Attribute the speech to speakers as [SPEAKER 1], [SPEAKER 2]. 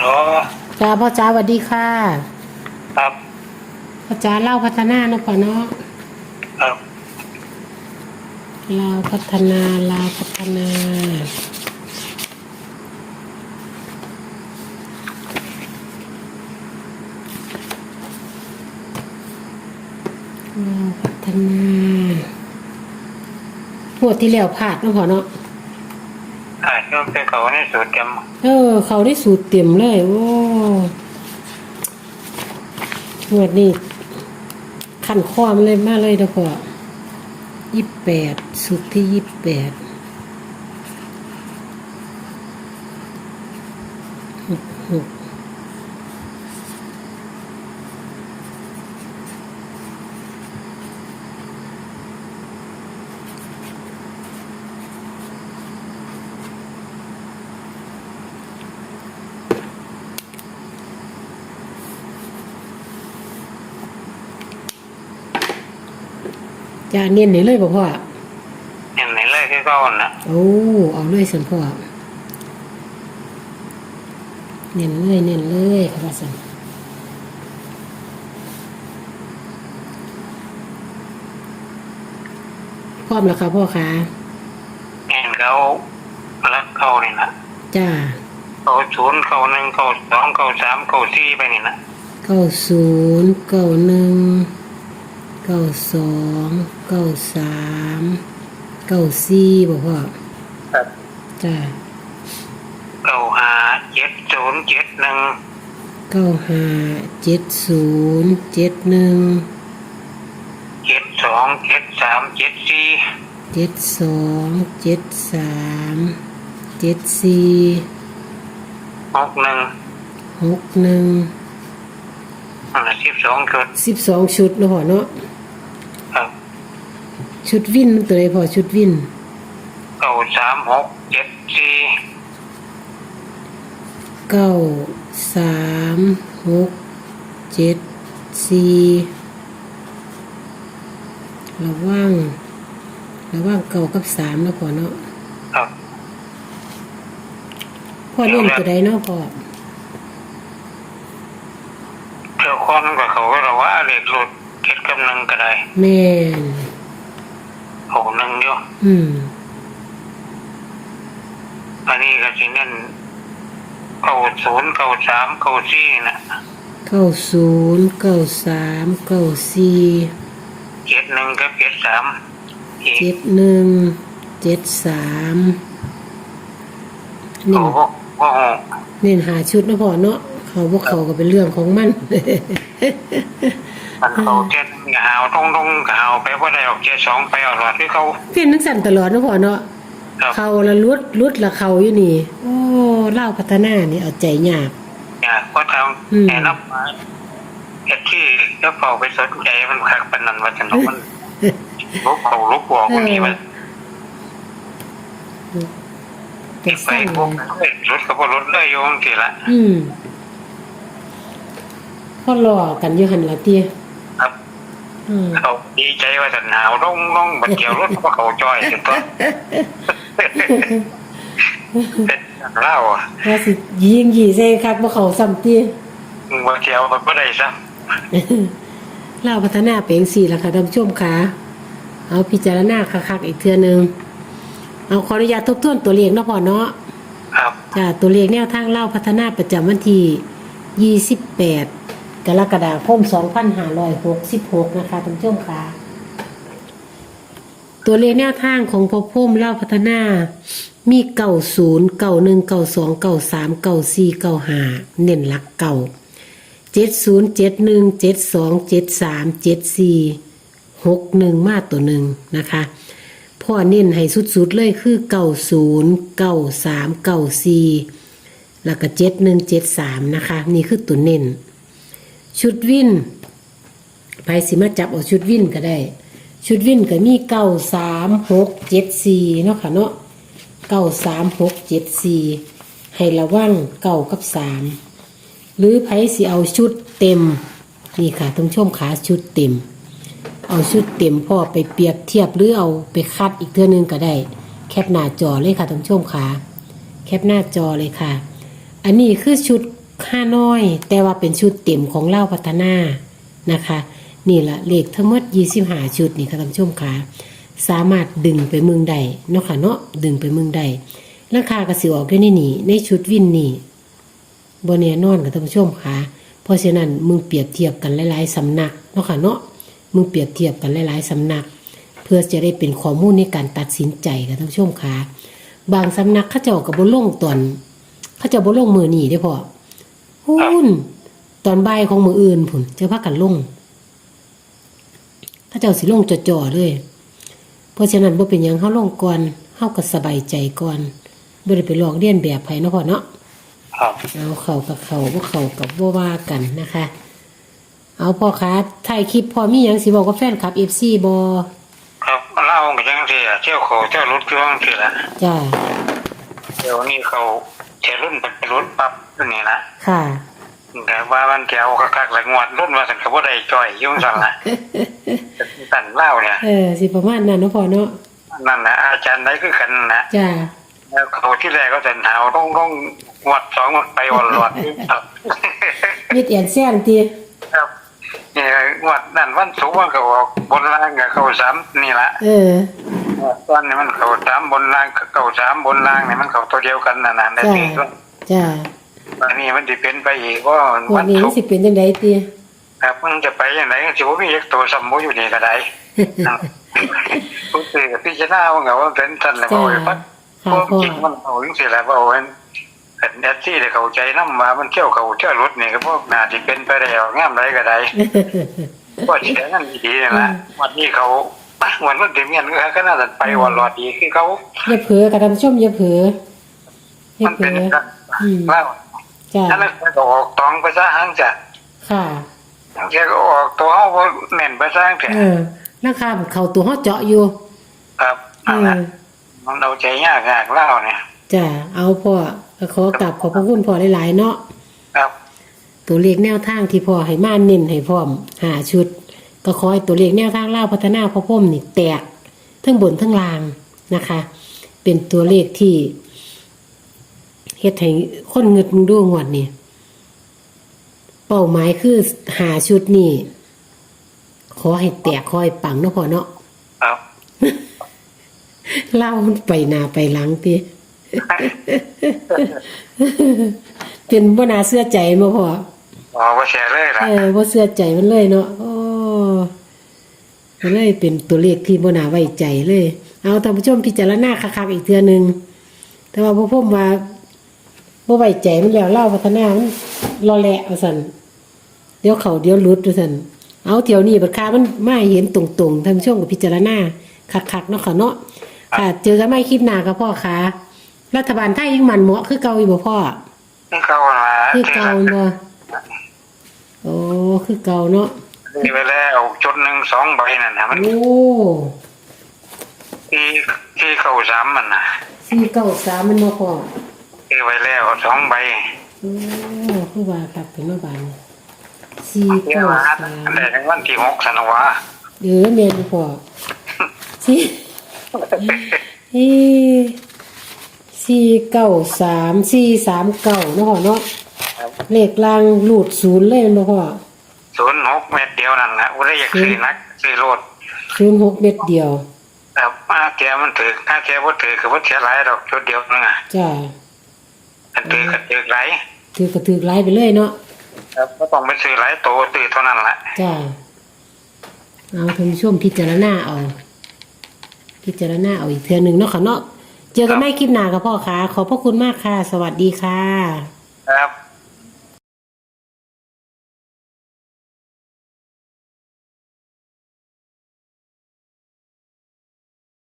[SPEAKER 1] ฮัลโหล
[SPEAKER 2] จ้าพ่อจ้าสวัสดีค่ะ
[SPEAKER 1] ครับ
[SPEAKER 2] พ่อจ้าเล่าพัฒนาเนาะพ่อเนาะ
[SPEAKER 1] ครับ
[SPEAKER 2] ลาวพัฒนาลาวพัฒนาลาวพัฒนาหัวดที่แล้วพลาดเนาะพ่อเนาะ
[SPEAKER 1] อ่าช่วงเป็นเขาในสูตรจ
[SPEAKER 2] เออ เขาได้สูตรเต็มเลยโอ้หวดนี้ขันความเลยมากเลยเด้อพ่อยี่แปดสุดที่ยี่แปดหกหก จะเนียนไหนเลยบ่พ่อำ
[SPEAKER 1] เห็นไหนเลยคือเขาน่ะ
[SPEAKER 2] โอ้เอาเลยสันพ่อเนียนเลยเนียนเลยครับว่าสันพร้อมแล้วครับพ่อคะ
[SPEAKER 1] เห็นเขารักเขานี่นะ
[SPEAKER 2] จ้า
[SPEAKER 1] เขาศูนย์เขาหนึ่งเขาสองเขาสามเขาสี่ไปนี่นะ
[SPEAKER 2] เก้าศูนย์เก้าหนึ่งเก้าสอง เก้าสามเก้าสี่บ่พ่อ
[SPEAKER 1] ครับ
[SPEAKER 2] จ้า
[SPEAKER 1] เก้าห้าเจ็ดศูนย์เจ็ดหนึ่ง
[SPEAKER 2] เก้าห้าเจ็ดศูนย์เจ็ดหนึ่ง
[SPEAKER 1] เจ็ดสองเจ็ดสามเจ็ดสี่
[SPEAKER 2] เจ็ดสองเจ็ดสามเจ็ดสี่
[SPEAKER 1] หกหนึ่ง
[SPEAKER 2] หกหนึ่ง
[SPEAKER 1] นั่นละสิบสองชุด
[SPEAKER 2] สิบสองชุดเนาะพ่อเนาะ
[SPEAKER 1] ครับ
[SPEAKER 2] ชุดวินมันตัวไหนพ่อชุดวิน
[SPEAKER 1] เก้าสามหกเจ็ดสี่
[SPEAKER 2] เก้าสามหกเจ็ดสี่ระว่างระว่างเก้ากับสามเนาะพ่อเนาะ
[SPEAKER 1] ครับ
[SPEAKER 2] พ่อเล่นตัวใดเนาะพ่อ
[SPEAKER 1] เจ้าคนกับเขาก็เราว่าเด็กหลุดเจ็ดกำลังก็ได้
[SPEAKER 2] แม่น
[SPEAKER 1] หกหนึ่งอยู่
[SPEAKER 2] อืม
[SPEAKER 1] อันนี้ก็สิเน้นเก้าศูนย์เก้าสามเก้าสี่นะ
[SPEAKER 2] เก้าศูนย์เก้าสามเก้าสี่
[SPEAKER 1] เจ็ดหนึ่งกับเจ็ดสามอีก
[SPEAKER 2] เจ็ดหนึ่งเจ็ดสามนี่
[SPEAKER 1] โอ้โหโอ้โห
[SPEAKER 2] เน้นหาชุดเนาะพ่อเนาะเขาพวกเขาก็เป็นเรื่องของมัน
[SPEAKER 1] มันเขาเจ็ดหาวตรงตรงๆหาวไปว่าได้ออกเจ็ดสองไปเอาหลอดที่เขา
[SPEAKER 2] เพี้ยนทั้งสั่นตลอดเนาะพ่อเนาะ
[SPEAKER 1] ครับ
[SPEAKER 2] เขาละลุดลุดละเขาอยู่นี่ โอ้เล่าวพัฒนานี่เอาใจยาก
[SPEAKER 1] อยากก็ท
[SPEAKER 2] อืมำ
[SPEAKER 1] แนะนำมาเอ็ดที่แล้วเขาไปสนใจมันขักปานนันว่าจะนกมันลุกเขาลุกหัวคนนี้มัน
[SPEAKER 2] เป็
[SPEAKER 1] ติ
[SPEAKER 2] น
[SPEAKER 1] ดไป
[SPEAKER 2] สั้น
[SPEAKER 1] พวก
[SPEAKER 2] เลย
[SPEAKER 1] เฮ้ยรถเขาก็รถเลยโยงทีละ
[SPEAKER 2] อืมพ่อรอกันอยู่หันละเตี้ย
[SPEAKER 1] ครับ
[SPEAKER 2] อืม
[SPEAKER 1] เขาดีใจว่าจะหนาวต้องต้องบัดเกี่ยวรถเพราะเขาจอยจนต้นเป็นเล่าอะ
[SPEAKER 2] ว่าสิยิงยี่เซ่คักบ่เขาซ้ำเตี้ย
[SPEAKER 1] บัดเกี่ยวมันก็ได้ซะ
[SPEAKER 2] เล่าวพัฒนาเป็นสี่ละค่ะท่านผู้ชมค่ะเอาพิจารณาคักๆอีกเทื่อหนึงเอาขออนุญาตทบทวนตัวเลขเนาะพ่อเนาะ
[SPEAKER 1] ครับ
[SPEAKER 2] จ้าตัวเลขแนวทางเล่าพัฒนาประจำวันที่28 กรกฎาคม2566 นะคะท่านผู้ชมค่ะตัวเลขแนวทางของพอพุ่มเล่าพัฒนา มีเก่าศูนย์เก่าหนึ่งเก่าสองเก่าสามเก่าสี่เก่าห้าเน้นหลักเก่าเจ็ดศูนย์เจ็ดหนึ่งเจ็ดสองเจ็ดสามเจ็ดสี่หกหนึ่งมาตัวหนึ่งนะคะพ่อเน้นให้สุดๆเลยคือเก่าศูนย์เก่าสามเก่าสี่แล้วก็เจ็ดหนึ่งเจ็ดสามนะคะ นี่คือตัวเน้น ชุดวินไปสิมาจับเอาชุดวินก็ได้ ชุดวินก็มีเก้าสามหกเจ็ดสี่เนาะค่ะเนาะเก้าสามหกเจ็ดสี่ให้ระวังเก้ากับสามหรือไผสิเอาชุดเต็มนี่ค่ะท่านผู้ชมขาชุดเต็ม เอาชุดเต็มพ่อไปเปรียบเทียบหรือเอาไปคัดอีกเท่านึงก็ได้ แคปหน้าจอเลยค่ะท่านชมขาแคปหน้าจอเลยค่ะ อันนี้คือชุด ค่าน้อย แต่ว่าเป็นชุดเต็มของเล่าพัฒนานะคะ นี่ละเลขทั้งหมด25ชุดนี่ค่ะท่านผู้ชมค่ะสามารถดึงไปเมืองใดเนาะค่ะเนาะดึงไปเมืองใดราคากระสิออกได้ในนี่ในชุดวินนี่บนแน่นอนกับท่านผู้ชมค่ะเพราะฉะนั้นมึงเปรียบเทียบกันหลายๆสำนักเนาะค่ะเนาะมึงเปรียบเทียบกันหลายๆสำนัก เพื่อจะได้เป็นข้อมูลในการตัดสินใจกับท่านผู้ชมค่ะบางสำนักเขาเจ้ากับบลงตอนเขาเจ้าบลงมือนี่ได้พอ หุ่นตอนบ่ายของมืออื่นผุนจะพักกันลงเขาเจ้าสิลงจ่อๆเลย เพราะฉะนั้นบ่เป็นหยังเฮาลงก่อนเฮาก็สบายใจก่อนบ่ได้ไปลอกเลียนแบบไผเนาะพ่อเนาะ
[SPEAKER 1] ครับ
[SPEAKER 2] เอาเข้ากับเข้าบ่เข้ากับบ่ว่ากันนะคะ เอาพ่อค้าถ่ายคลิปพอมีหยังสิบอกกับแฟนคลับ FC บ่
[SPEAKER 1] ครับเล่าก็จังซี่อะเที่ยวเขาเที่ยวรถเครื่องคือละ
[SPEAKER 2] จ้า
[SPEAKER 1] เดี๋ยวนี้เขา เที่ยวรุ่นเป็นรถปั๊บนี่นะ
[SPEAKER 2] ค่ะ
[SPEAKER 1] แต่ว่ามันเที่ยวคักๆหลายงวดรุ่นมาสันก็บ่ได้จ่อยยุ่งสั่นละสั่นเล่าเนี่ย
[SPEAKER 2] เออสิประมาณนั้นเนาะพ่อเนาะ
[SPEAKER 1] นั่นนะอาจารย์ได้คือกันนะ
[SPEAKER 2] จ้า
[SPEAKER 1] แล้วเขาที่แรกก็สันหาวต้องต้องงวดสองงวดไปวันหลอดครับ
[SPEAKER 2] มิดเอียนแซงติ
[SPEAKER 1] ครับ นี่งวดนั่นวันศุกร์มันก็ออกบนล่างกับเขาสามนี่ละ
[SPEAKER 2] เออ
[SPEAKER 1] ตอนนี้มันเขาสามบนล่างกับเขาสามบนล่างนี่มันเขาตัวเดียวกันนะนะใน
[SPEAKER 2] จ้า
[SPEAKER 1] ที่สุด
[SPEAKER 2] จ้า
[SPEAKER 1] อันนี้มันจะเป็นไปอีกว่า
[SPEAKER 2] วั
[SPEAKER 1] วันน
[SPEAKER 2] นี้
[SPEAKER 1] ศุ
[SPEAKER 2] มัน
[SPEAKER 1] กร์
[SPEAKER 2] สิเป็นจังไดติ
[SPEAKER 1] ครับมันจะไปยังไงก็สิว่ามีเอกตัวสมมุติอยู่นี่ก็ได้ ผู้สื่อพิจารณาว่าไงว่าเป็นท่านแล้ว
[SPEAKER 2] จ้า
[SPEAKER 1] ก็ว่า
[SPEAKER 2] ค่ะ
[SPEAKER 1] พวก
[SPEAKER 2] พ่อ
[SPEAKER 1] จริงมันเอาจริงสิแหละว่าเห็นเห็น แอดซี่ได้เข้าใจน้ำมามันเที่ยวเขาเที่ยวรถนี่ก็พวกน่าจะเป็นไปได้เอางามไรก็ได้ก็เสียนั่นดีๆนี่แหละวันนี้เขาวันนั้นเต็มเงินก็ก็น่าจะไปวันรอดดีคือเขา
[SPEAKER 2] อย่าเผลอกับท่านผู้ชมอย่าเผลออย่า
[SPEAKER 1] มัน
[SPEAKER 2] เผล
[SPEAKER 1] เป็น
[SPEAKER 2] ออืม
[SPEAKER 1] แล้ว
[SPEAKER 2] จ้า
[SPEAKER 1] อันนั้นก็ออกตองไปซะหังจะ
[SPEAKER 2] ค่ะ
[SPEAKER 1] แกก็ออกตัวเขาบ่แน่นไปซะหังจะ
[SPEAKER 2] เออราคามันเข้าตัวเฮาเจาะอยู่
[SPEAKER 1] ครับ
[SPEAKER 2] เอ
[SPEAKER 1] นั่น
[SPEAKER 2] อ
[SPEAKER 1] แหละมันเอาใจยากยากเล่าเนี่ย
[SPEAKER 2] จ้าเอาพ่อ ก็ขอกราบขอบพระคุณพ่อหลายๆเนาะ
[SPEAKER 1] ครับ
[SPEAKER 2] ตัวเลขแนวทางที่พ่อให้มาเน้นให้พร้อมหาชุด ก็ขอให้ตัวเลขแนวทางเล่าวพัฒนาพ่อพ่อมนี่แตกทั้งบนทั้งล่างนะคะ เป็นตัวเลขที่เฮ็ดให้คนเงิดมึงดูงวดนี่เป้าหมายคือหาชุดนี่ขอให้แตกขอให้ปังเนาะพ่อเนาะ
[SPEAKER 1] ครับ
[SPEAKER 2] เล่าไปหน้าไปหลังติ เป็นบ่น่าเชื่อใจมาพ่อ
[SPEAKER 1] อ๋อว่าเสียเลยล่ะ
[SPEAKER 2] เออบ่เชื่อใจมันเลยเนาะโอ้มันเลยเป็นตัวเลขที่บ่น่าไว้ใจเลย เอาท่านผู้ชมพิจารณาคักๆอีกเทื่อหนึงแต่ว่าพวกผมว่าบ่ไว้ใจมันแล้วเล่าพัฒนามันรอแหละว่าซั่นเดี๋ยวเขาเดี๋ยวหลุดว่าซั่นเอาเที่ยวนี้บัดค่ามันมาให้เห็นตรงๆท่านผู้ชมก็พิจารณาคักๆเนาะค่ะเนาะค่ะเจอกันใหม่คลิปหน้ากับพ่อค่ะ รัฐบาลไทยยังมันเหมาะคือเก่าอยู่บ่พ่อ
[SPEAKER 1] นี่เขาละ
[SPEAKER 2] คือเก่าบ่โอ้คือเก่าเนาะ
[SPEAKER 1] นี่ไปแล้วจุดหนึ่งสองใบนั่นนะมัน
[SPEAKER 2] โอ้
[SPEAKER 1] ที่ที่เข้าสามมันนะ
[SPEAKER 2] สี่เก้าสามมันมาพอ
[SPEAKER 1] ที่ไปแล้วสองใบ
[SPEAKER 2] โอ้คือว่าครับเป็นมาบานสี่
[SPEAKER 1] เที่ย
[SPEAKER 2] เก้าว
[SPEAKER 1] มา
[SPEAKER 2] สาม
[SPEAKER 1] แต่ในวันที่หกสันวะ
[SPEAKER 2] เออเมียนพอสี่เอ้ สี่เก้าสามสี่สามเก้าเนาะพ่อเนาะเลขล่างหลุดศูนย์เลยมาพ่อ
[SPEAKER 1] ศูนย์หกเม็ดเดียวนั่นนะอุได้อยากซื้อนักซื้อโลด
[SPEAKER 2] ศูนย์หกเม็ดเดียว
[SPEAKER 1] ครับอาเทียมันถืออาเทียว่าถือคือว่าเทียหลายดอกจุดเดียวนึงอะ
[SPEAKER 2] จ้า
[SPEAKER 1] อันถือก็ถือหลาย
[SPEAKER 2] ถือกระถือไล่ไปเลยเนาะ
[SPEAKER 1] ครับก็ต้องไปซื้อหลายโตซื้อเท่านั้นแหละ
[SPEAKER 2] จ้าเอาท่านผู้ชมพิจารณาเอา พิจารณาเอาอีกเทือหนึ่งเนาะค่ะเนาะ เจอกันไม่คลิปหน้ากับพ่อค่ะ ขอบพระคุณมากค่ะ สวัสดีค่ะ
[SPEAKER 1] ครับ